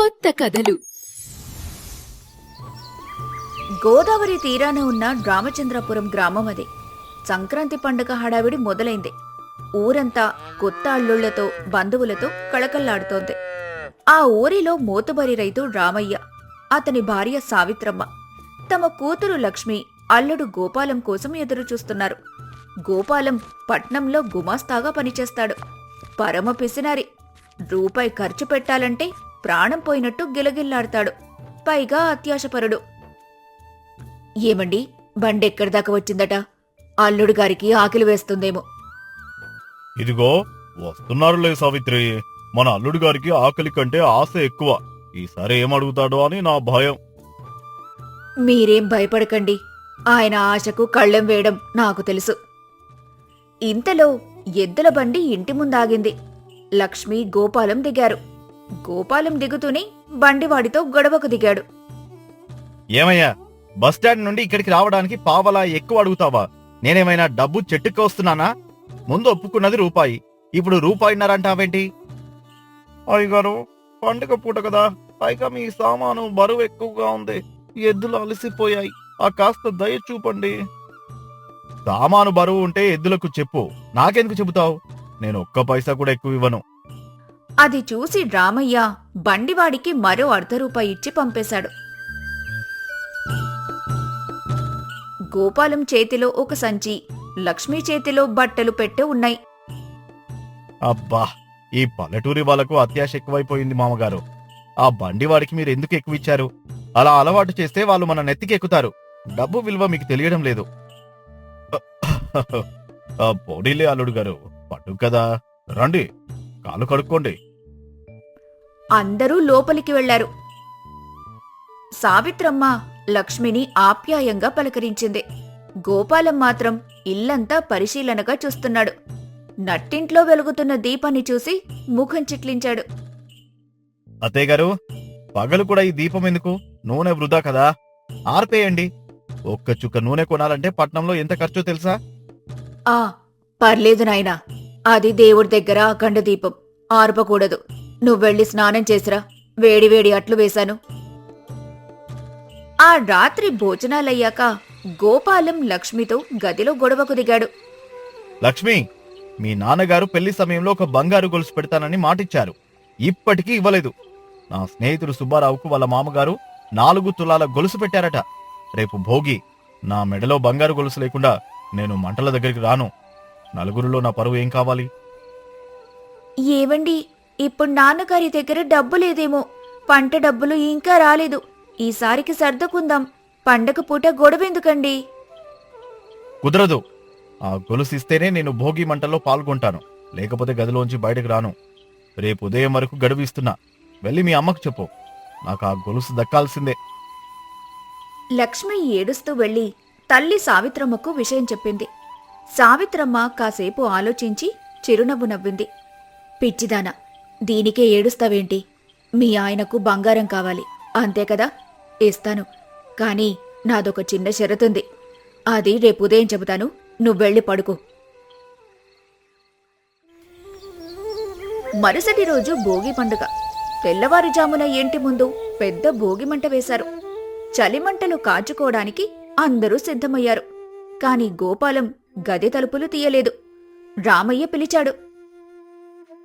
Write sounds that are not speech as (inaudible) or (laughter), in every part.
కొత్త కథలు. గోదావరి తీరాన ఉన్న రామచంద్రపురం గ్రామం అది. సంక్రాంతి పండుగ హడావిడి మొదలైంది. ఊరంతా కొత్త అల్లుళ్ళతో బంధువులతో కళకళ్ళాడుతోంది. ఆ ఊరిలో మోతుబరి రైతు రామయ్య అతని భార్య సావిత్రమ్మ. తమ కూతురు లక్ష్మి అల్లుడు గోపాలం కోసం ఎదురుచూస్తున్నారు. గోపాలం పట్నంలో గుమాస్తాగా పనిచేస్తాడు. పరమ పిసినారి. రూపాయి ఖర్చు పెట్టాలంటే ప్రాణం పోయినట్టు గిలగిల్లాడతాడు. పైగా అత్యాశపరుడు. ఏమండి బండెక్కడి దాకా వచ్చిందట? అల్లుడు గారికి ఆకలి వేస్తుందేమో. ఇదిగో వస్తున్నారులే సావిత్రి. మన అల్లుడు గారికి ఆకలి కంటే ఆశ ఎక్కువ. ఈసారి ఏం అడుగుతాడో అని నా భయం. మీరేం భయపడకండి. ఆయన ఆశకు కళ్ళెం వేయడం నాకు తెలుసు. ఇంతలో ఎద్దుల బండి ఇంటి ముందాగింది. లక్ష్మి గోపాలం దిగారు. గోపాలం దిగుతూనే బండివాడితో గొడవకు దిగాడు. ఏమయ్యా బస్టాండ్ నుండి ఇక్కడికి రావడానికి పావలా ఎక్కువ అడుగుతావా? నేనేమైనా డబ్బు చెట్టుకు వస్తున్నానా? ముందు ఒప్పుకున్నది రూపాయి. ఇప్పుడు రూపాయిన్నారంటావేంటి? అయ్యగారు పండుగ పూట కదా. పైగా మీ సామాను బరువు ఎక్కువగా ఉంది. ఎద్దులు అలసిపోయాయి. ఆ కాస్త దయ చూపండి. సామాను బరువు ఉంటే ఎద్దులకు చెప్పు. నాకెందుకు చెబుతావు? నేను ఒక్క పైసా కూడా ఎక్కువ ఇవ్వను. అది చూసి రామయ్య బండివాడికి మరో అర్ధ రూపాయి ఇచ్చి పంపేశాడు. గోపాలం చేతిలో ఒక సంచి లక్ష్మి చేతిలో బట్టలు పెట్టే ఉన్నాయి. అబ్బా ఈ పల్లెటూరి వాళ్ళకు అత్యాశ ఎక్కువైపోయింది మామగారు. ఆ బండివాడికి మీరు ఎందుకు ఎక్కువ ఇచ్చారు అలా అలవాటు చేస్తే వాళ్ళు మన నెత్తికెక్కుతారు. డబ్బు విలువ మీకు తెలియడం లేదు. ఆ పోడీలే అల్లుడు గారు పట్టు కదా. రండి. కాలు కడుక్కోండి. అందరూ లోపలికి వెళ్ళారు సావిత్రమ్మ లక్ష్మిని ఆప్యాయంగా పలకరించింది. గోపాలం మాత్రం ఇల్లంతా పరిశీలనగా చూస్తున్నాడు. నట్టింట్లో వెలుగుతున్న దీపాన్ని చూసి ముఖం చిట్లించాడు. అత్తయ్య గారు పగలు కూడా ఈ దీపం ఎందుకు? నూనె వృధా కదా? ఆర్పేయండి. ఒక్క చుక్క నూనె కొనాలంటే పట్నంలో ఎంత ఖర్చో తెలుసా? ఆ పర్లేదు నాయనా. అది దేవుడి దగ్గర అఖండ దీపం. ఆర్పకూడదు. నువ్వెళ్ళి స్నానం చేసిరా. వేడివేడి అట్లు వేశాను. ఆ రాత్రి భోజనాలయ్యాక గోపాలం లక్ష్మితో గదిలో గొడవకు దిగాడు. లక్ష్మి మీ నాన్నగారు పెళ్ళి సమయంలో ఒక బంగారు గొలుసు పెడతానని మాటిచ్చారు. ఇప్పటికీ ఇవ్వలేదు. నా స్నేహితుడు సుబ్బారావుకు వాళ్ళ మామగారు నాలుగు తులాల గొలుసు పెట్టారట. రేపు భోగి నా మెడలో బంగారు గొలుసు లేకుండా నేను మంటల దగ్గరికి రాను. నలుగురిలో నా పరువు ఏం కావాలి? ఏవండి ఇప్పుడు నాన్నగారి దగ్గర డబ్బు లేదేమో. పంట డబ్బులు ఇంకా రాలేదు. ఈసారికి సర్దుకుందాం. పండగ పూట గొడవెందుకండి? కుదరదు. ఆ గొలుసు ఇస్తేనే నేను భోగి మంటల్లో పాల్గొంటాను. లేకపోతే గదిలోంచి బయటకు రాను. రేపు ఉదయం వరకు గడువు ఇస్తున్నా. వెళ్ళి మీ అమ్మకు చెప్పు. నాకు ఆ గొలుసు దక్కాల్సిందే. లక్ష్మి ఏడుస్తూ వెళ్ళి తల్లి సావిత్రమ్మకు విషయం చెప్పింది. సావిత్రమ్మ కాసేపు ఆలోచించి చిరునవ్వు నవ్వింది. పిచ్చిదానా దీనికే ఏడుస్తావేంటి? మీ ఆయనకు బంగారం కావాలి. అంతే కదా? ఇస్తాను. కాని నాదొక చిన్న షరతుంది. అది రేపు ఉదయం చెబుతాను. నువ్వెళ్ళి పడుకో. మరుసటి రోజు భోగి పండుగ. తెల్లవారుజామున ఇంటి ముందు పెద్ద భోగి మంట వేశారు. చలిమంటలు కాచుకోవడానికి అందరూ సిద్ధమయ్యారు. కాని గోపాలం గది తలుపులు తీయలేదు. రామయ్య పిలిచాడు.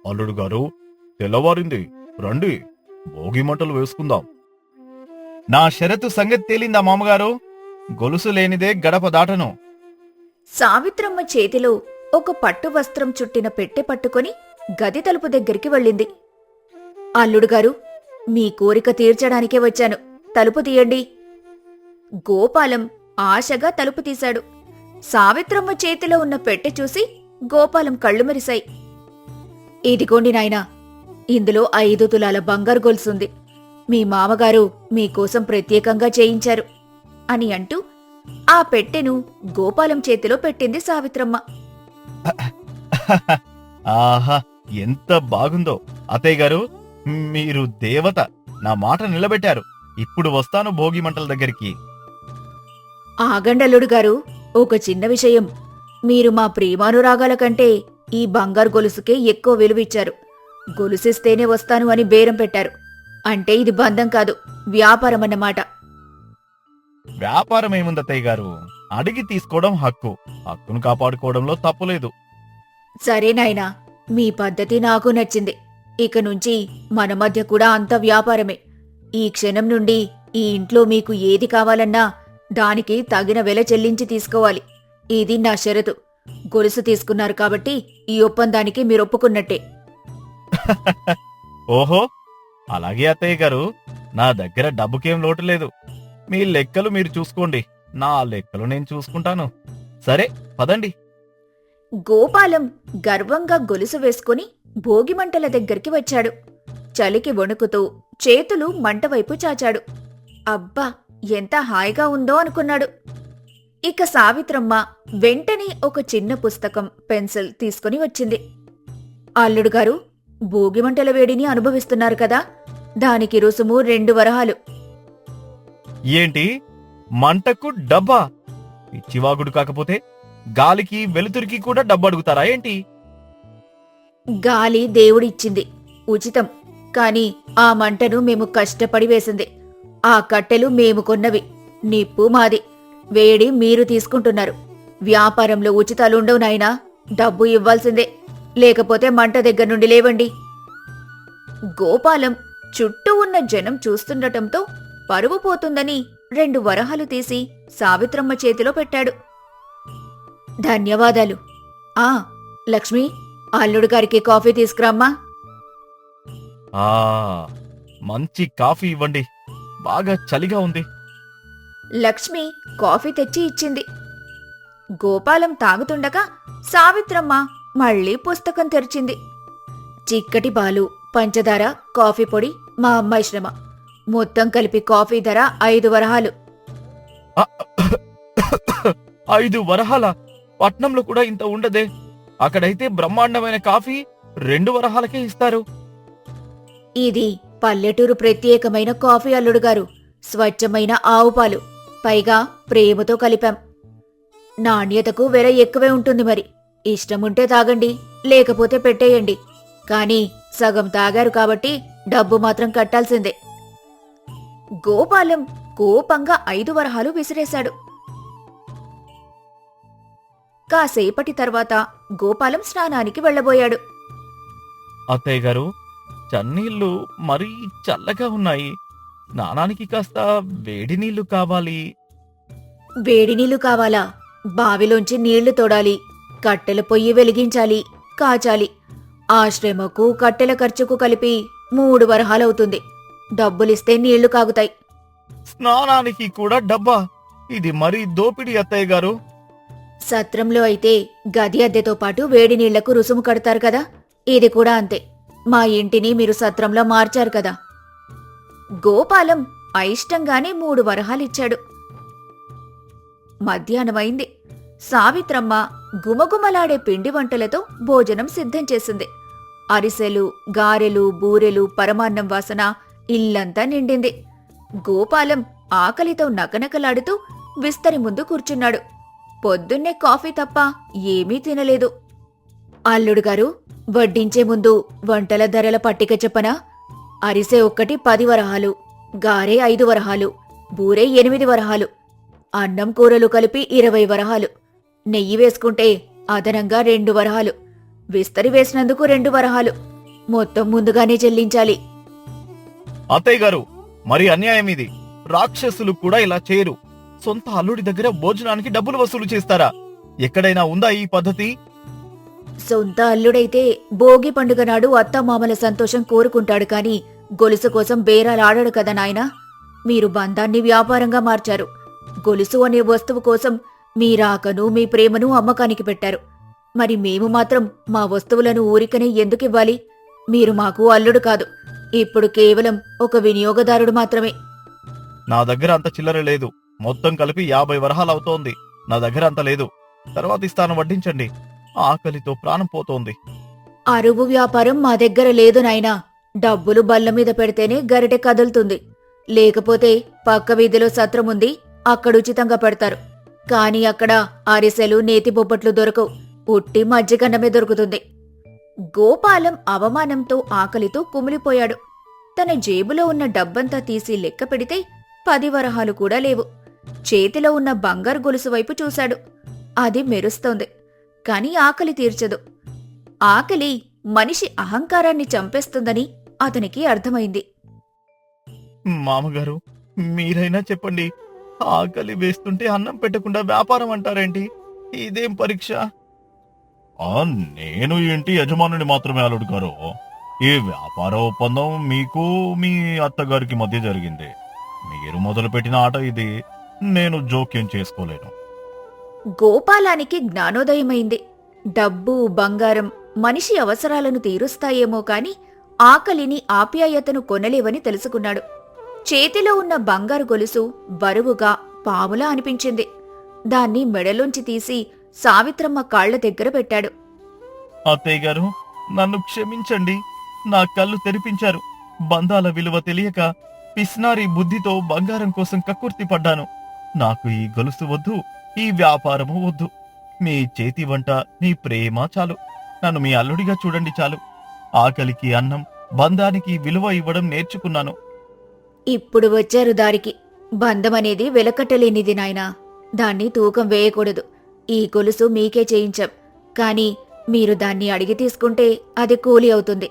అల్లుడు గారు తెల్లవారింది. రండి భోగి మంటలు వేసుకుందాం. నా షరతు సంగతి తేలిందా మామగారు? గొలుసు లేనిదే గడప దాటను. సావిత్రమ్మ చేతిలో ఒక పట్టు వస్త్రం చుట్టిన పెట్టె పట్టుకొని గది తలుపు దగ్గరికి వెళ్ళింది. అల్లుడుగారు మీ కోరిక తీర్చడానికే వచ్చాను. తలుపు తీయండి. గోపాలం ఆశగా తలుపు తీశాడు. సావిత్రమ్మ చేతిలో ఉన్న పెట్టె చూసి గోపాలం కళ్ళు మెరిశాయి. ఇదిగోండి నాయనా ఇందులో ఐదు తులాల బంగారు గొలుసుంది మీ మామగారు మీకోసం ప్రత్యేకంగా చేయించారు అని అంటూ ఆ పెట్టెను గోపాలం చేతిలో పెట్టింది సావిత్రమ్మ. ఆహా ఎంత బాగుందో. అత్తయ్య గారు మీరు దేవత నా మాట నిలబెట్టారు. ఇప్పుడు వస్తాను భోగి మంటల దగ్గరికి. ఆగండల్లుడు గారు ఒక చిన్న విషయం. మీరు మా ప్రేమానురాగాల కంటే ఈ బంగారు గొలుసుకే ఎక్కువ విలువిచ్చారు గొలుసిస్తేనే వస్తాను అని బేరం పెట్టారు. అంటే ఇది బంధం కాదు వ్యాపారం అన్నమాట. వ్యాపారం ఏముంది అత్తయ్య గారు? అడిగి తీసుకోవడం హక్కు. హక్కును కాపాడుకోవడంలో తప్పులేదు సరే నాయనా మీ పద్ధతి నాకు నచ్చింది. ఇక నుంచి మన మధ్య కూడా అంత వ్యాపారమే. ఈ క్షణం నుండి ఈ ఇంట్లో మీకు ఏది కావాలన్నా దానికి తగిన వెల చెల్లించి తీసుకోవాలి. ఇది నా షరతు. గొలుసు తీసుకున్నారు కాబట్టి ఈ ఒప్పందానికి మీరు ఒప్పుకున్నట్టే. (laughs) ఓహో! అలాగే అత్తయ్య గారు. నా దగ్గర డబ్బుకేం లోటు లేదు. మీ లెక్కలు మీరు చూసుకోండి. నా లెక్కలు నేను చూసుకుంటాను. సరే పదండి. గోపాలం గర్వంగా గొలుసు వేసుకుని భోగిమంటల దగ్గరికి వచ్చాడు. చలికి వణుకుతూ చేతులు మంటవైపు చాచాడు. అబ్బా! ఎంత హాయిగా ఉందో అనుకున్నాడు. ఇక సావిత్రమ్మ వెంటనే ఒక చిన్న పుస్తకం పెన్సిల్ తీసుకుని వచ్చింది. అల్లుడు గారు భోగిమంటల వేడిని అనుభవిస్తున్నారు కదా దానికి రుసుము రెండు వరహాలు. ఏంటి? మంటకు డబ్బా? పిచ్చివాగుడు కాకపోతే గాలికి వెలుతురికి కూడా డబ్బు అడుగుతారా ఏంటి? గాలి దేవుడిచ్చింది ఉచితం. కాని ఆ మంటను మేము కష్టపడి వేసింది. ఆ కట్టెలు మేము కొన్నవి. నిప్పు మాది. వేడి మీరు తీసుకుంటున్నారు. వ్యాపారంలో ఉచితాలుండవు నాయనా. డబ్బు ఇవ్వాల్సిందే. లేకపోతే మంట దగ్గర నుండి లేవండి. గోపాలం చుట్టూ ఉన్న జనం చూస్తుండటంతో పరువు పోతుందని రెండు వరహాలు తీసి సావిత్రమ్మ చేతిలో పెట్టాడు. ధన్యవాదాలు. ఆ లక్ష్మి అల్లుడు గారికి కాఫీ తీసుకురామ్మా. మంచి కాఫీ ఇవ్వండి. బాగా చలిగా ఉంది. లక్ష్మి కాఫీ తెచ్చి ఇచ్చింది. గోపాలం తాగుతుండగా సావిత్రమ్మ మళ్ళీ పుస్తకం తెరిచింది. చిక్కటి పాలు పంచదార కాఫీ పొడి మా అమ్మాయి శ్రమ. మొత్తం కలిపి కాఫీ ధర ఐదు వరహాలు. ఐదు వరహాల? పట్నంలో కూడా ఇంత ఉండదే. అక్కడైతే బ్రహ్మాండమైన కాఫీ రెండు వరహాలకే ఇస్తారు. ఇది పల్లెటూరు ప్రత్యేకమైన కాఫీ అల్లుడు గారు స్వచ్ఛమైన ఆవు పాలు పైగా ప్రేమతో కలిపాం. నాణ్యతకు వెల ఎక్కువే ఉంటుంది మరి. ఇష్టముంటే తాగండి లేకపోతే పెట్టేయండి. కానీ సగం తాగారు కాబట్టి డబ్బు మాత్రం కట్టాల్సిందే. గోపాలం కోపంగా ఐదు వరహాలు విసిరేశాడు. కాసేపటి తర్వాత గోపాలం స్నానానికి వెళ్ళబోయాడు. అత్తయ్య గారు చన్నీళ్ళు మరీ చల్లగా ఉన్నాయి. స్నానానికి కాస్త వేడి నీళ్ళు కావాలి. వేడి నీళ్ళు కావాలా? బావిలోంచి నీళ్ళు తోడాలి. కట్టెల పొయ్యి వెలిగించాలి. కాచాలి. ఆ శ్రమకు కట్టెల ఖర్చుకు కలిపి మూడు వరహాలవుతుంది. డబ్బులిస్తే నీళ్ళు కాగుతాయి. స్నానానికి కూడా డబ్బా. ఇది మరీ దోపిడి అత్తయ్య గారు. సత్రంలో అయితే గది అద్దెతో పాటు వేడి నీళ్ళకు రుసుము కడతారు కదా? ఇది కూడా అంతే. మా ఇంటిని మీరు సత్రంలో మార్చారు కదా. గోపాలం అయిష్టంగానే మూడు వరహాలిచ్చాడు. మధ్యాహ్నమైంది. సావిత్రమ్మ గుమగుమలాడే పిండి వంటలతో భోజనం సిద్ధం చేసింది. అరిసెలు గారెలు బూరెలు పరమాన్నం వాసన ఇల్లంతా నిండింది. గోపాలం ఆకలితో నకనకలాడుతూ విస్తరి ముందు కూర్చున్నాడు. పొద్దున్నే కాఫీ తప్ప ఏమీ తినలేదు. అల్లుడు గారు వడ్డించే ముందు వంటల ధరల పట్టిక చెప్పనా అరిసె ఒక్కటి పది వరహాలు గారె ఐదు వరహాలు బూరే ఎనిమిది వరహాలు అన్నం కూరలు కలిపి ఇరవై వరహాలు నెయ్యి వేసుకుంటే అదనంగా రెండు వరహాలు విస్తరి వేసినందుకు రెండు వరహాలు మొత్తం ముందుగానే చెల్లించాలి. అత్తయ్య గారు మరి అన్యాయం ఇది. రాక్షసులు కూడా ఇలా చేయరు. సొంత అల్లుడి దగ్గర భోజనానికి డబ్బులు వసూలు చేస్తారా? ఎక్కడైనా ఉందా ఈ పద్ధతి? సొంత అల్లుడైతే భోగి పండుగ నాడు అత్తమామల సంతోషం కోరుకుంటాడు కాని గొలుసు కోసం బేరాలాడాడు కదా నాయనా? మీరు బంధాన్ని వ్యాపారంగా మార్చారు. గొలుసు అనే వస్తువు కోసం మీ రాకను మీ ప్రేమను అమ్మకానికి పెట్టారు. మరి మేము మాత్రం మా వస్తువులను ఊరికనే ఎందుకివ్వాలి మీరు మాకు అల్లుడు కాదు. ఇప్పుడు కేవలం ఒక వినియోగదారుడు మాత్రమే. నా దగ్గర అంత చిల్లర లేదు. మొత్తం కలిపి యాభై వరహాలు అవుతోంది. నా దగ్గర అంత లేదు. తర్వాత ఇస్తాను వడ్డించండి. ఆకలితో ప్రాణం పోతోంది. అరువు వ్యాపారం మా దగ్గర లేదు నాయనా. డబ్బులు బల్ల మీద పెడితేనే గరిటె కదులుతుంది. లేకపోతే పక్క వీధిలో సత్రముంది అక్కడ ఉచితంగా పెడతారు. కాని అక్కడ అరిసెలు నేతి బొబ్బట్లు దొరకవు. ఉట్టి మజ్జిగన్నమే దొరుకుతుంది. గోపాలం అవమానంతో ఆకలితో కుమిలిపోయాడు. తన జేబులో ఉన్న డబ్బంతా తీసి లెక్క పెడితే పది వరహాలు కూడా లేవు. చేతిలో ఉన్న బంగారు గొలుసు వైపు చూశాడు. అది మెరుస్తోంది. కాని ఆకలి తీర్చదు. ఆకలి మనిషి అహంకారాన్ని చంపేస్తుందని అతనికి అర్థమైంది. మామగారు మీరైనా చెప్పండి. ఆకలి వేస్తుంటే అన్నం పెట్టకుండా వ్యాపారం అంటారేంటి? ఇదేం పరీక్ష? ఆ నేను ఏంటి యజమానుని మాత్రమే అల్లుడు గారు ఈ వ్యాపార ఒప్పందం మీకు మీ అత్తగారికి మధ్య జరిగింది. మీరు మొదలుపెట్టిన ఆట ఇది. నేను జోక్యం చేసుకోలేను. గోపాలానికి జ్ఞానోదయమైంది. డబ్బు బంగారం మనిషి అవసరాలను తీరుస్తాయేమో కాని ఆకలిని ఆప్యాయతను కొనలేవని తెలుసుకున్నాడు. చేతిలో ఉన్న బంగారు గొలుసు బరువుగా పాములా అనిపించింది. దాన్ని మెడలోంచి తీసి సావిత్రమ్మ కాళ్ళ దగ్గర పెట్టాడు. అత్తయ్య గారు నన్ను క్షమించండి. నా కళ్ళు తెరిపించారు. బంధాల విలువ తెలియక పిస్నారి బుద్ధితో బంగారం కోసం కక్కుర్తి పడ్డాను. నాకు ఈ గొలుసు వద్దు. ఈ వ్యాపారము వద్దు. మీ చేతి వంట మీ ప్రేమ చాలు. నన్ను మీ అల్లుడిగా చూడండి చాలు. ఆకలికి అన్నం బంధానికి విలువ ఇవ్వడం నేర్చుకున్నాను. ఇప్పుడు వచ్చారు దారికి. బంధమనేది వెలకట్టలేనిది నాయనా. దాన్ని తూకం వేయకూడదు. ఈ గొలుసు మీకే చేయించాం. కాని మీరు దాన్ని అడిగి తీసుకుంటే అది కూలి అవుతుంది.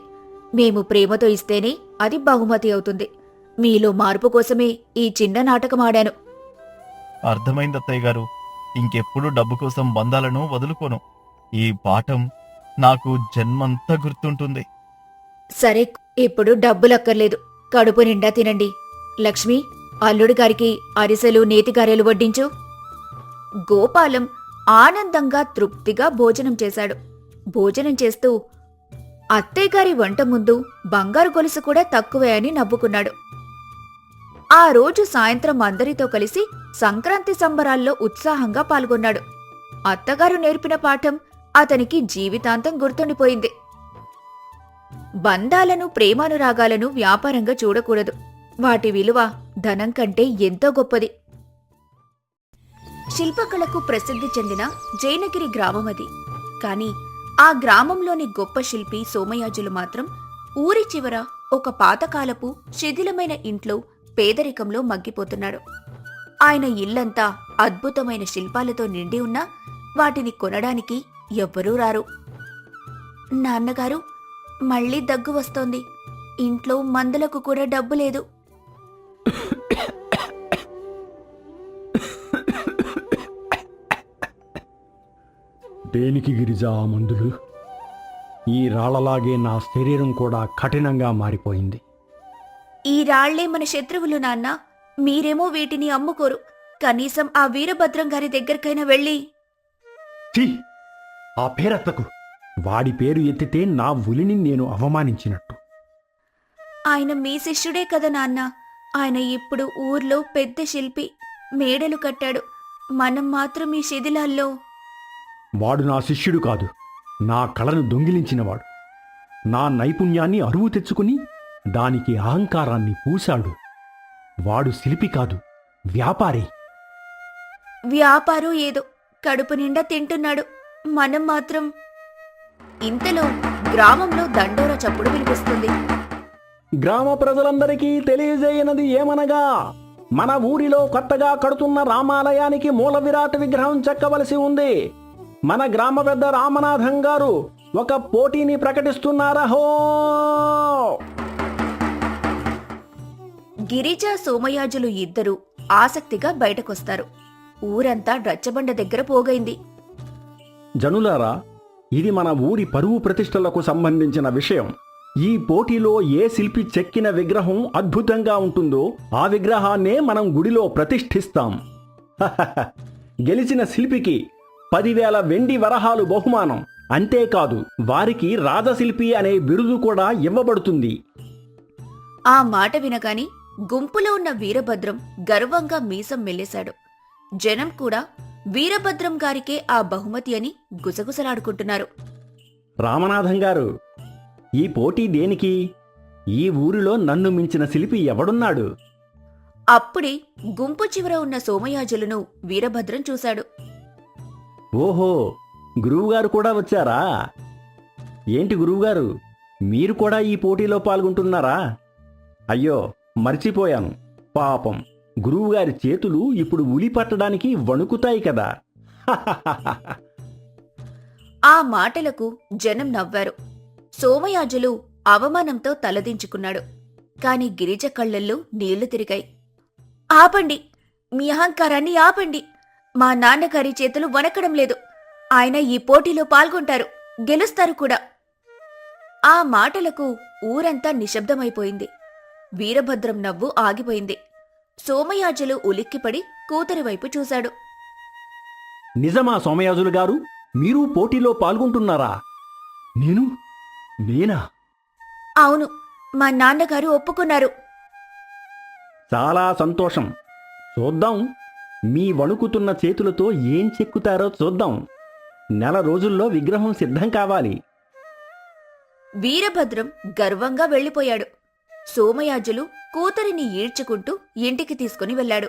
మేము ప్రేమతో ఇస్తేనే అది బహుమతి అవుతుంది. మీలో మార్పు కోసమే ఈ చిన్న నాటకం ఆడాను. అర్థమైంది అత్తయ్య గారు. ఇంకెప్పుడు డబ్బు కోసం బంధాలను వదులుకోను. ఈ పాఠం నాకు జన్మంతా గుర్తుంటుంది. సరే ఇప్పుడు డబ్బులక్కర్లేదు. కడుపు నిండా తినండి. లక్ష్మి అల్లుడి గారికి అరిసెలు నేతిగారెలు వడ్డించు. గోపాలం ఆనందంగా తృప్తిగా భోజనం చేశాడు. భోజనం చేస్తూ అత్తయ్యగారి వంట ముందు బంగారు గొలుసు కూడా తక్కువే అని నవ్వుకున్నాడు. ఆ రోజు సాయంత్రం అందరితో కలిసి సంక్రాంతి సంబరాల్లో ఉత్సాహంగా పాల్గొన్నాడు. అత్తగారు నేర్పిన పాఠం అతనికి జీవితాంతం గుర్తుండిపోయింది. బంధాలను ప్రేమానురాగాలను వ్యాపారంగా చూడకూడదు. వాటి విలువ ధనం కంటే ఎంతో గొప్పది. శిల్పకళకు ప్రసిద్ధి చెందిన జైనగిరి గ్రామం అది. కాని ఆ గ్రామంలోని గొప్ప శిల్పి సోమయాజులు మాత్రం ఊరి చివర ఒక పాతకాలపు శిథిలమైన ఇంట్లో పేదరికంలో మగ్గిపోతున్నాడు. ఆయన ఇల్లంతా అద్భుతమైన శిల్పాలతో నిండి ఉన్నా వాటిని కొనడానికి ఎవ్వరూ రారు. నాన్నగారు మళ్ళీ దగ్గు వస్తోంది. ఇంట్లో మందులకు కూడా డబ్బు లేదు. దేనికి గిరిజా ఆ మందులు? ఈ రాళ్ళలాగే నా శరీరం కూడా కఠినంగా మారిపోయింది. ఈ రాళ్ళే మన శత్రువులు నాన్న. మీరేమో వీటిని అమ్ముకోరు. కనీసం ఆ వీరభద్రం గారి దగ్గరకైనా వెళ్ళి. ఛీ! ఆ పేరెత్తకు. వాడి పేరు ఎత్తితే నా ఉలిని నేను అవమానించినట్టు. ఆయన మీ శిష్యుడే కదా నాన్న. ఆయన ఇప్పుడు ఊర్లో పెద్ద శిల్పి మేడలు కట్టాడు. మనం మాత్రం ఈ శిథిలాల్లో. వాడు నా శిష్యుడు కాదు. నా కళను దొంగిలించినవాడు. నా నైపుణ్యాన్ని అరువు తెచ్చుకుని దానికి అహంకారాన్ని పూశాడు. వాడు శిల్పి కాదు వ్యాపారి. వ్యాపారం ఏదో కడుపు నిండా తింటున్నాడు. మనం మాత్రం ఇంతలో గ్రామంలో దండోర చప్పుడు వినిపిస్తుంది. గ్రామ ప్రజలందరికీ తెలియజేయనది ఏమనగా మన ఊరిలో కొత్తగా కడుతున్న రామాలయానికి మూల విరాట్ విగ్రహం చెక్కవలసి ఉంది. మన గ్రామ పెద్ద రామనాథం గారు ఒక పోటీని ప్రకటిస్తున్నారహో గిరిజా సోమయాజులు ఇద్దరూ ఆసక్తిగా బయటకొస్తారు. ఊరంతా రచ్చబండ దగ్గర పోగైంది. జనులారా ఇది మన ఊరి పరువు ప్రతిష్టలకు సంబంధించిన విషయం. ఈ పోటీలో ఏ శిల్పి చెక్కిన విగ్రహం అద్భుతంగా ఉంటుందో ఆ విగ్రహాన్నే మనం గుడిలో ప్రతిష్ఠిస్తాం. హహహ. (laughs) గెలిచిన శిల్పికి పదివేల వెండి వరహాలు బహుమానం. అంతేకాదు వారికి రాజశిల్పి అనే బిరుదు కూడా ఇవ్వబడుతుంది. ఆ మాట వినగాని గుంపులో ఉన్న వీరభద్రం గర్వంగా మీసం మెల్లేశాడు. జనం కూడా వీరభద్రం గారికే ఆ బహుమతి అని గుసగుసలాడుకుంటున్నారు. రామనాథం గారు ఈ పోటీ దేనికి? ఈ ఊరిలో నన్ను మించిన శిల్పి ఎవడున్నాడు? అప్పుడే గుంపు చివర ఉన్న సోమయాజులను వీరభద్రం చూశాడు. ఓహో గురువుగారు కూడా వచ్చారా? ఏంటి గురువుగారు మీరు కూడా ఈ పోటీలో పాల్గొంటున్నారా? అయ్యో మర్చిపోయాను. పాపం. గురువుగారి చేతులు ఇప్పుడు ఉలి పట్టడానికి వణుకుతాయి కదా. (laughs) ఆ మాటలకు జనం నవ్వారు. సోమయాజులు అవమానంతో తలదించుకున్నాడు. కాని గిరిజ కళ్ళల్లో నీళ్ళు తిరిగాయి. ఆపండి. మీ అహంకారాన్ని ఆపండి. మా నాన్నగారి చేతులు వనకడం లేదు. ఆయన ఈ పోటీలో పాల్గొంటారు. గెలుస్తారు కూడా. ఆ మాటలకు ఊరంతా నిశ్శబ్దమైపోయింది. వీరభద్రం నవ్వు ఆగిపోయింది. సోమయాజులు ఉలిక్కిపడి కూతురి వైపు చూశాడు. నిజమా సోమయాజులు గారు? మీరు పోటీలో పాల్గొంటున్నారా? నేను? నేనా? అవును మా నాన్నగారు ఒప్పుకున్నారు. చాలా సంతోషం. చూద్దాం మీ వణుకుతున్న చేతులతో ఏం చెక్కుతారో చూద్దాం. నెల రోజుల్లో విగ్రహం సిద్ధం కావాలి. వీరభద్రం గర్వంగా వెళ్ళిపోయాడు. సోమయాజులు కూతురిని ఈడ్చుకుంటూ ఇంటికి తీసుకుని వెళ్ళాడు.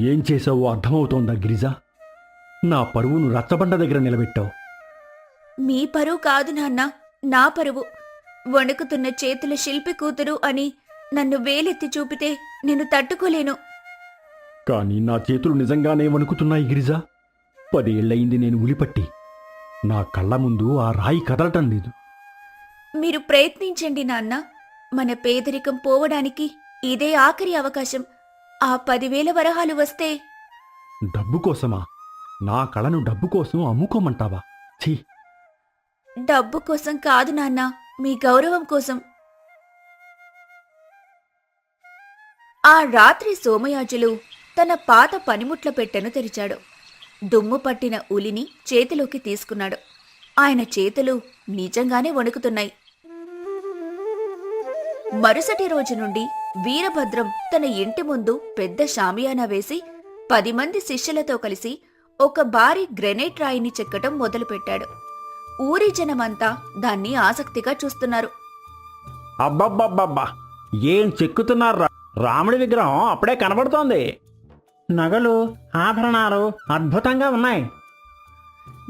ఏం చేసావో అర్థమవుతోందా గిరిజ? నా పరువును రచ్చబండ దగ్గర నిలబెట్టావు. మీ పరువు కాదు నాన్న నా పరువు. వణుకుతున్న చేతుల శిల్పి కూతురు అని నన్ను వేలెత్తి చూపితే నేను తట్టుకోలేను. కానీ నా చేతులు నిజంగానే వణుకుతున్నాయి గిరిజ. పదేళ్ళయింది నేను ఉలిపట్టి. నా కళ్ళ ముందు ఆ రాయి కదలటం లేదు. మీరు ప్రయత్నించండి నాన్న. మన పేదరికం పోవడానికి ఇదే ఆఖరి అవకాశం. ఆ పదివేల వరహాలు వస్తే డబ్బు కోసమా? నా కళను డబ్బు కోసం అమ్ముకోమంటావా? ఛీ! డబ్బు కోసం కాదు నాన్న. మీ గౌరవం కోసం. ఆ రాత్రి సోమయాజులు తన పాత పనిముట్ల పెట్టెను తెరిచాడు. దుమ్ము పట్టిన ఉలిని చేతిలోకి తీసుకున్నాడు. ఆయన చేతులు నిజంగానే వణుకుతున్నాయి. మరుసటి రోజు నుండి వీరభద్రం తన ఇంటి ముందు పెద్ద షామియానా వేసి పది మంది శిష్యులతో కలిసి ఒక భారీ గ్రెనేట్ రాయిని చెక్కటం మొదలుపెట్టాడు. ఊరి జనమంతా దాన్ని ఆసక్తిగా చూస్తున్నారు. అబ్బబ్బబ్బబ్బా! ఏం చెక్కుతున్నారా రాముడి విగ్రహం అప్పుడే కనబడుతోంది. నగలు ఆభరణాలు అద్భుతంగా ఉన్నాయి.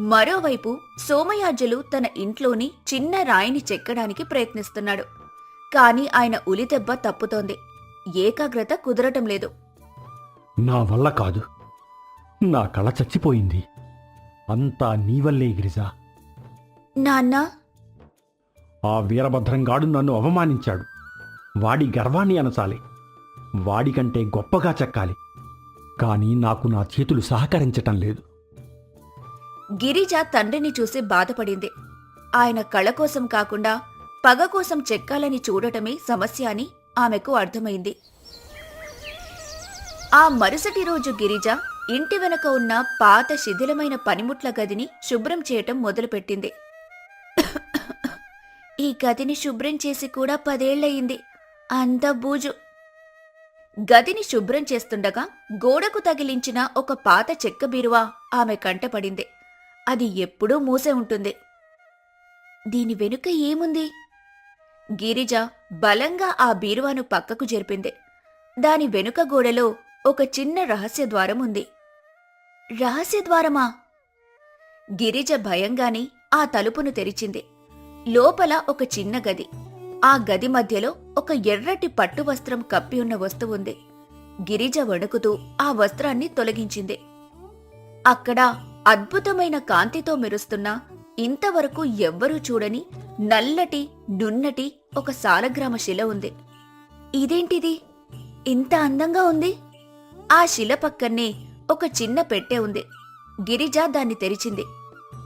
మరోవైపు సోమయాజులు తన ఇంట్లోని చిన్న రాయిని చెక్కడానికి ప్రయత్నిస్తున్నాడు. కాని ఆయన ఉలిదెబ్బ తప్పుతోంది. ఏకాగ్రత కుదరటం లేదు. నా వల్ల కాదు. నా కళ చచ్చిపోయింది. అంతా నీ వల్లే గిరిజా. నాన్నా? ఆ వీరభద్రంగాడు నన్ను అవమానించాడు. వాడి గర్వాన్ని అనచాలి వాడికంటే గొప్పగా చెక్కాలి. కానీ నాకు నా చేతులు సహకరించటం లేదు. గిరిజ తండ్రిని చూసి బాధపడింది. ఆయన కళ కోసం కాకుండా పగ కోసం చెక్కాలని చూడటమే సమస్య అని ఆమెకు అర్థమైంది. ఆ మరుసటి రోజు గిరిజ ఇంటి వెనక ఉన్న పాత శిథిలమైన పనిముట్ల గదిని శుభ్రం చేయటం మొదలుపెట్టింది. ఈ గదిని శుభ్రం చేసి కూడా పదేళ్ళయింది అంత బూజు. గదిని శుభ్రం చేస్తుండగా గోడకు తగిలించిన ఒక పాత చెక్క బీరువా ఆమె కంటపడింది. అది ఎప్పుడూ మూసే ఉంటుంది. దీని వెనుక ఏముంది? గిరిజ బలంగా ఆ బీరువాను పక్కకు జరిపింది. దాని వెనుక గోడలో ఒక చిన్న రహస్య ద్వారం ఉంది. రహస్య ద్వారమా? గిరిజ భయంగానే ఆ తలుపును తెరిచింది. లోపల ఒక చిన్న గది. ఆ గది మధ్యలో ఒక ఎర్రటి పట్టు వస్త్రం కప్పి ఉన్న వస్తువుంది గిరిజ వణుకుతూ ఆ వస్త్రాన్ని తొలగించింది. అక్కడ అద్భుతమైన కాంతితో మెరుస్తున్న ఇంతవరకు ఎవ్వరూ చూడని నల్లటి నున్నటి ఒక సాలగ్రామ శిల ఉంది. ఇదేంటిది? ఇంత అందంగా ఉంది. ఆ శిల పక్కనే ఒక చిన్న పెట్టె ఉంది. గిరిజ దాన్ని తెరిచింది.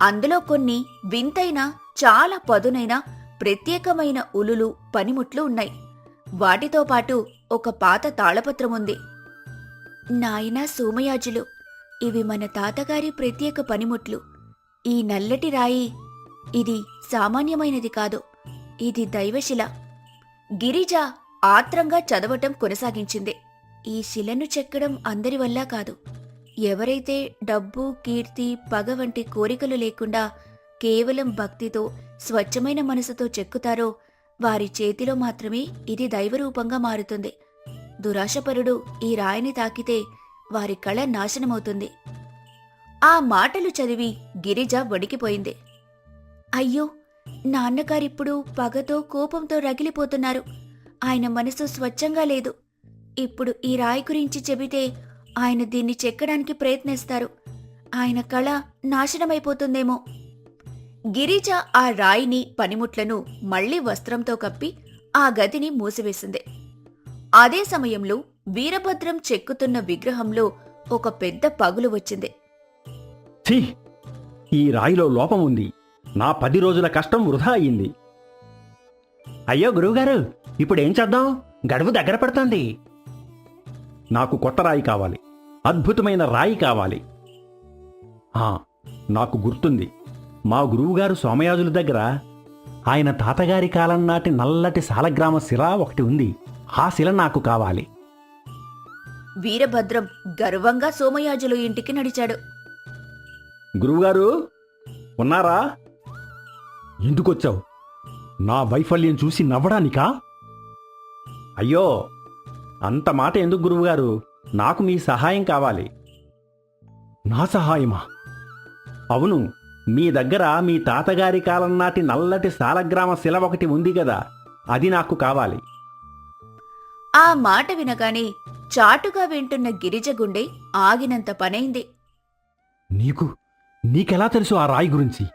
అందులో కొన్ని వింతైన చాలా పదునైన ప్రత్యేకమైన ఉలులు పనిముట్లు ఉన్నాయి. వాటితో పాటు ఒక పాత తాళపత్రం ఉంది. నాయనా సోమయాజులు ఇవి మన తాతగారి ప్రత్యేక పనిముట్లు. ఈ నల్లటి రాయి ఇది సామాన్యమైనది కాదు. ఇది దైవశిల. గిరిజ ఆత్రంగా చదవటం కొనసాగించింది. ఈ శిలను చెక్కడం అందరి వల్ల కాదు. ఎవరైతే డబ్బు కీర్తి పగ వంటి కోరికలు లేకుండా కేవలం భక్తితో స్వచ్ఛమైన మనసుతో చెక్కుతారో వారి చేతిలో మాత్రమే ఇది దైవరూపంగా మారుతుంది. దురాశపరుడు ఈ రాయిని తాకితే వారి కళ నాశనమవుతుంది. ఆ మాటలు చదివి గిరిజ వణికిపోయింది. అయ్యో నాన్నగారిప్పుడు పగతో కోపంతో రగిలిపోతున్నారు. ఆయన మనసు స్వచ్ఛంగా లేదు. ఇప్పుడు ఈ రాయి గురించి చెబితే ఆయన దీన్ని చెక్కడానికి ప్రయత్నిస్తారు. ఆయన కళ నాశనమైపోతుందేమో. గిరిజ ఆ రాయిని పనిముట్లను మళ్ళీ వస్త్రంతో కప్పి ఆ గదిని మూసివేసింది. అదే సమయంలో వీరభద్రం చెక్కుతున్న విగ్రహంలో ఒక పెద్ద పగులు వచ్చింది. ఈ రాయిలో లోపం ఉంది. నా పది రోజుల కష్టం వృధా అయింది అయ్యో గురువుగారు ఇప్పుడు ఏం చేద్దాం? గడువు దగ్గర పడుతుంది. నాకు కొత్త రాయి కావాలి. అద్భుతమైన రాయి కావాలి. నాకు గుర్తుంది. మా గురువుగారు సోమయాజుల దగ్గర ఆయన తాతగారి కాలం నాటి నల్లటి సాలగ్రామ శిల ఒకటి ఉంది. ఆ శిల నాకు కావాలి. వీరభద్రం గర్వంగా సోమయాజులు ఇంటికి నడిచాడు. గురువుగారు ఉన్నారా? ఎందుకొచ్చావు? నా వైఫల్యం చూసి నవ్వడానికా? అయ్యో అంత మాట ఎందుకు గురువుగారు? నాకు మీ సహాయం కావాలి. నా సహాయమా? అవును మీ దగ్గర మీ తాతగారి కాలం నాటి నల్లటి సాలగ్రామ శిల ఒకటి ఉంది కదా అది నాకు కావాలి. ఆ మాట వినగానే చాటుగా వింటున్న గిరిజ గుండె ఆగినంత పనైంది. నీకు నీకెలా తెలుసు ఆ రాయి గురించి?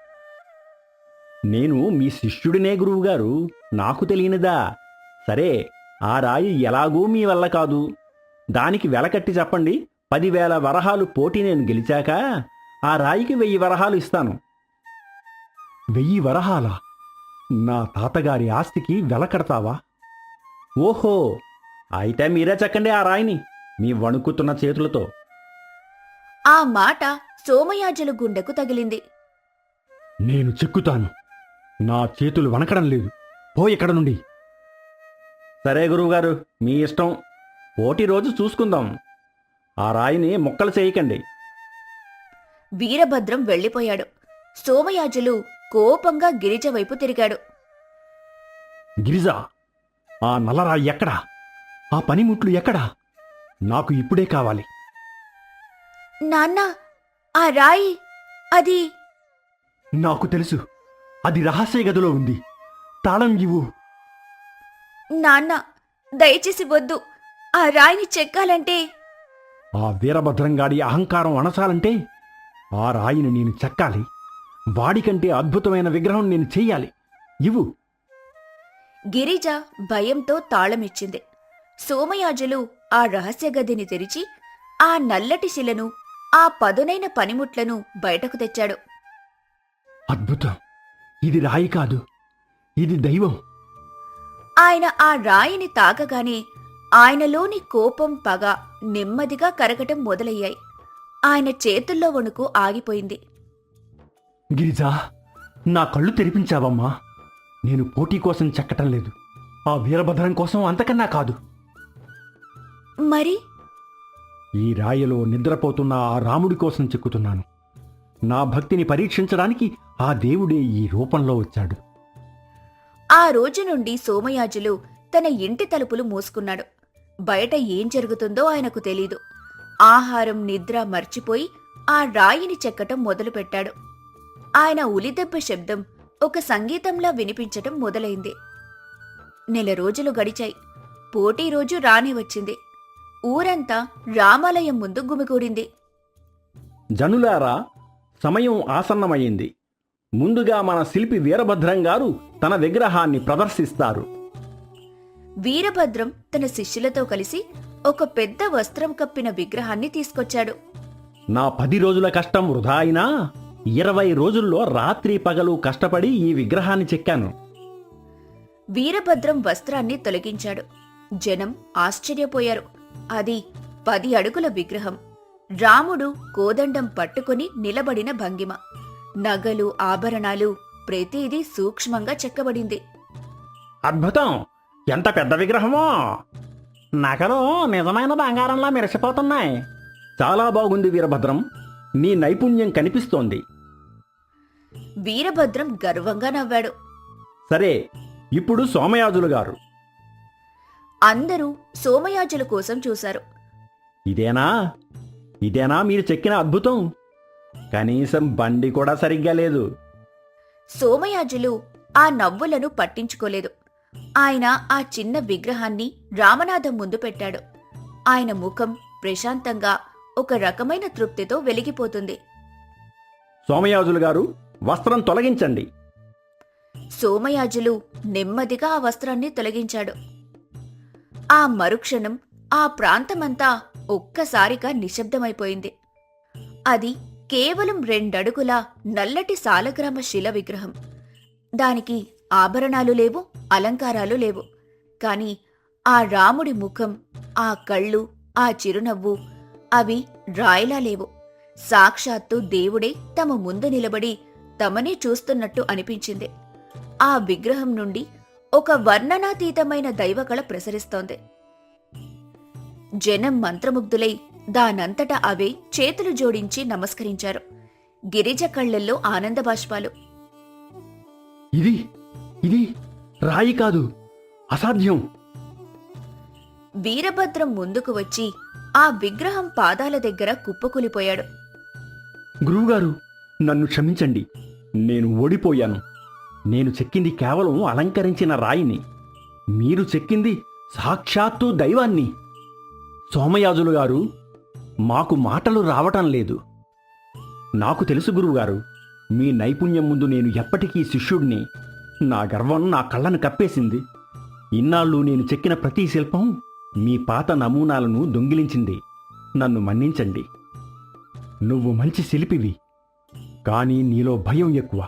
నేను మీ శిష్యుడినే గురువుగారు. నాకు తెలియనిదా? సరే ఆ రాయి ఎలాగూ మీ వల్ల కాదు. దానికి వెలకట్టి చెప్పండి. పదివేల వరహాలు పోటీ నేను గెలిచాక ఆ రాయికి వెయ్యి వరహాలు ఇస్తాను. వెయ్యి వరహాలా? నా తాతగారి ఆస్తికి వెల కడతావా? ఓహో అయితే మీరే చెక్కండి ఆ రాయిని మీ వణుకుతున్న చేతులతో. ఆ మాట సోమయాజుల గుండెకు తగిలింది. నేను చెక్కుతాను. నా చేతులు వనకడం లేదు. పో ఇక్కడ నుండి? సరే గురువుగారు మీ ఇష్టం. పోటీ రోజు చూసుకుందాం. ఆ రాయిని ముక్కలు చేయకండి. వీరభద్రం వెళ్ళిపోయాడు. సోమయాజులు కోపంగా గిరిజ వైపు తిరిగాడు. గిరిజ ఆ నల్లరాయి ఎక్కడా? ఆ పనిముట్లు ఎక్కడా? నాకు ఇప్పుడే కావాలి. నాన్న ఆ రాయి అది నాకు తెలుసు. అది రహస్య గదిలో ఉంది. తాళం ఇవ్వు. నాన్న దయచేసి వద్దు. ఆ రాయిని చెక్కాలంటే. ఆ వీరభద్రంగాడి అహంకారం అణసాలంటే ఆ రాయిని నేను చెక్కాలి. వాడికంటే అద్భుతమైన విగ్రహం నేను చెయ్యాలి. ఇవ్వు. గిరిజ భయంతో తాళమిచ్చింది. సోమయాజులు ఆ రహస్య గదిని తెరిచి ఆ నల్లటి శిలను ఆ పదునైన పనిముట్లను బయటకు తెచ్చాడు. అద్భుతం. ఇది రాయి కాదు. ఇది దైవం. ఆయన ఆ రాయిని తాకగానే ఆయనలోని కోపం పగ నెమ్మదిగా కరగటం మొదలయ్యాయి. ఆయన చేతుల్లో వణుకు ఆగిపోయింది. గిరిజా నా కళ్ళు తెరిపించావమ్మా. నేను పోటీ కోసం చెక్కటం లేదు. ఆ వీరభద్రం కోసం అంతకన్నా కాదు. మరి? ఈ రాయిలో నిద్రపోతున్న ఆ రాముడి కోసం చెక్కుతున్నాను. నా భక్తిని పరీక్షించడానికి ఆ దేవుడే ఈ రూపంలో వచ్చాడు. ఆ రోజు నుండి సోమయాజులు తన ఇంటి తలుపులు మూసుకున్నాడు. బయట ఏం జరుగుతుందో ఆయనకు తెలీదు. ఆహారం నిద్ర మర్చిపోయి ఆ రాయిని చెక్కటం మొదలుపెట్టాడు. ఆయన ఉలిదెబ్బ శబ్దం ఒక సంగీతంలా వినిపించటం మొదలైంది. నెల రోజులు గడిచాయి. పోటీ రోజు రానే వచ్చింది. ఊరంతా రామాలయం ముందు గుమిగూడింది. జనులారా సమయం ఆసన్నమైంది. ముందుగా మన శిల్పి వీరభద్రం గారు తన విగ్రహాన్ని ప్రదర్శిస్తారు. వీరభద్రం తన శిష్యులతో కలిసి ఒక పెద్ద వస్త్రం కప్పిన విగ్రహాన్ని తీసుకొచ్చాడు. నా పది రోజుల కష్టం వృధా అయినా ఇరవై రోజుల్లో రాత్రి పగలు కష్టపడి ఈ విగ్రహాన్ని చెక్కాను. వీరభద్రం వస్త్రాన్ని తొలగించాడు. జనం ఆశ్చర్యపోయారు. అది పది అడుగుల విగ్రహం. రాముడు కోదండం పట్టుకుని నిలబడిన భంగిమ. నగలు ఆభరణాలు ప్రతిదీ సూక్ష్మంగా చెక్కబడింది. అద్భుతం! ఎంత పెద్ద విగ్రహమో! నగలు నిజమైన బంగారంలా మెరిసిపోతున్నాయి. చాలా బాగుంది వీరభద్రం. నీ నైపుణ్యం కనిపిస్తోంది. వీరభద్రం గర్వంగా నవ్వాడు. సరే ఇప్పుడు సోమయాజులు గారు. అందరూ సోమయాజుల కోసం చూశారు. ఇదేనా? ఇదేనా మీరు చెక్కిన అద్భుతం? కనీసం బండి కూడా సరిగ్గా లేదు. సోమయాజులు ఆ నవ్వులను పట్టించుకోలేదు. ఆయన ఆ చిన్న విగ్రహాన్ని రామనాథం ముందు పెట్టాడు. ఆయన ముఖం ప్రశాంతంగా ఒక రకమైన తృప్తితో వెలిగిపోతుంది. సోమయాజులు గారు వస్త్రం తొలగించండి. సోమయాజులు నెమ్మదిగా ఆ వస్త్రాన్ని తొలగించాడు. ఆ మరుక్షణం ఆ ప్రాంతమంతా ఒక్కసారిగా నిశ్శబ్దమైపోయింది. అది కేవలం రెండడుగుల నల్లటి సాలగ్రామ శిల విగ్రహం. దానికి ఆభరణాలు లేవు అలంకారాలు లేవు. కాని ఆ రాముడి ముఖం ఆ కళ్ళు ఆ చిరునవ్వు అవి రాయిలా లేవు. సాక్షాత్తు దేవుడే తమ ముందు నిలబడి తమనే చూస్తున్నట్టు అనిపించింది. ఆ విగ్రహం నుండి ఒక వర్ణనాతీతమైన దైవకళ ప్రసరిస్తోంది. జనం మంత్రముగ్ధులై దానంతట అవే చేతులు జోడించి నమస్కరించారు. గిరిజ కళ్ళల్లో ఆనంద బాష్పాలు. ఇది ఇది రాయి కాదు అసాధ్యం. వీరభద్రం ముందుకు వచ్చి ఆ విగ్రహం పాదాల దగ్గర కుప్పకూలిపోయాడు. గురువుగారు నన్ను క్షమించండి. నేను ఓడిపోయాను. నేను చెక్కింది కేవలం అలంకరించిన రాయిని. మీరు చెక్కింది సాక్షాత్తు దైవాన్ని. సోమయాజులు గారు మాకు మాటలు రావటం లేదు. నాకు తెలుసు గురువుగారు మీ నైపుణ్యం ముందు నేను ఎప్పటికీ శిష్యుడిని. నా గర్వం నా కళ్ళను కప్పేసింది. ఇన్నాళ్ళు నేను చెక్కిన ప్రతి శిల్పం మీ పాత నమూనాలను దొంగిలించింది. నన్ను మన్నించండి. నువ్వు మంచి శిల్పివి. కానీ నీలో భయం ఎక్కువ.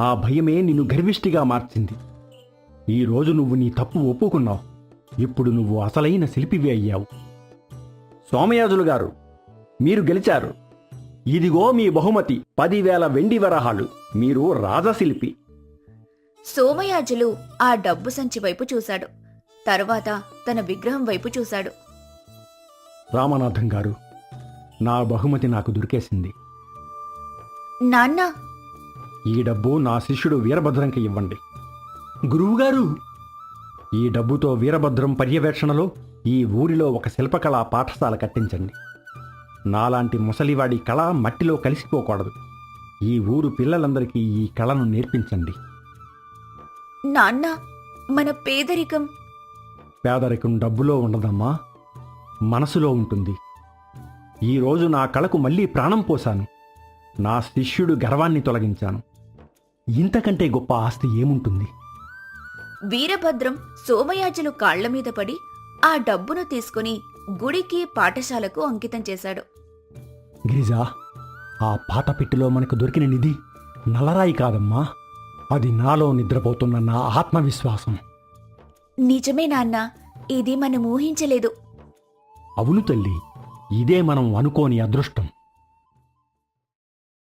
ఆ భయమే నిన్ను గర్విష్టిగా మార్చింది. ఈరోజు నువ్వు నీ తప్పు ఒప్పుకున్నావు. ఇప్పుడు నువ్వు అసలైన శిల్పివి అయ్యావు. సోమయాజులు గారు మీరు గెలిచారు. ఇదిగో మీ బహుమతి పదివేల వెండి వరహాలు. మీరు రాజశిల్పి. సోమయాజులు ఆ డబ్బు సంచి వైపు చూశాడు. తరువాత తన విగ్రహం వైపు చూశాడు. రామనాథం గారు నా బహుమతి నాకు దొరికేసింది. నాన్న! ఈ డబ్బు నా శిష్యుడు వీరభద్రంకి ఇవ్వండి. గురువుగారు! ఈ డబ్బుతో వీరభద్రం పర్యవేక్షణలో ఈ ఊరిలో ఒక శిల్పకళా పాఠశాల కట్టించండి. నాలాంటి ముసలివాడి కళ మట్టిలో కలిసిపోకూడదు. ఈ ఊరు పిల్లలందరికీ ఈ కళను నేర్పించండి. నాన్న మన పేదరికం. పేదరికం డబ్బులో ఉండదమ్మా. మనసులో ఉంటుంది. ఈరోజు నా కళకు మళ్ళీ ప్రాణం పోశాను. నా శిష్యుడు గర్వాన్ని తొలగించాను. ఇంతకంటే గొప్ప ఆస్తి ఏముంటుంది? వీరభద్రం సోమయాజులు కాళ్ళ మీద పడి ఆ డబ్బును తీసుకుని గుడికి పాఠశాలకు అంకితం చేశాడు. గిరిజా ఆ పాత పెట్టెలో మనకు దొరికిన నిధి నల్లరాయి కాదమ్మా. అది నాలో నిద్రపోతున్న నా ఆత్మవిశ్వాసం. నిజమే నాన్న ఇది మనం ఊహించలేదు. అవును తల్లి ఇదే మనం అనుకోని అదృష్టం.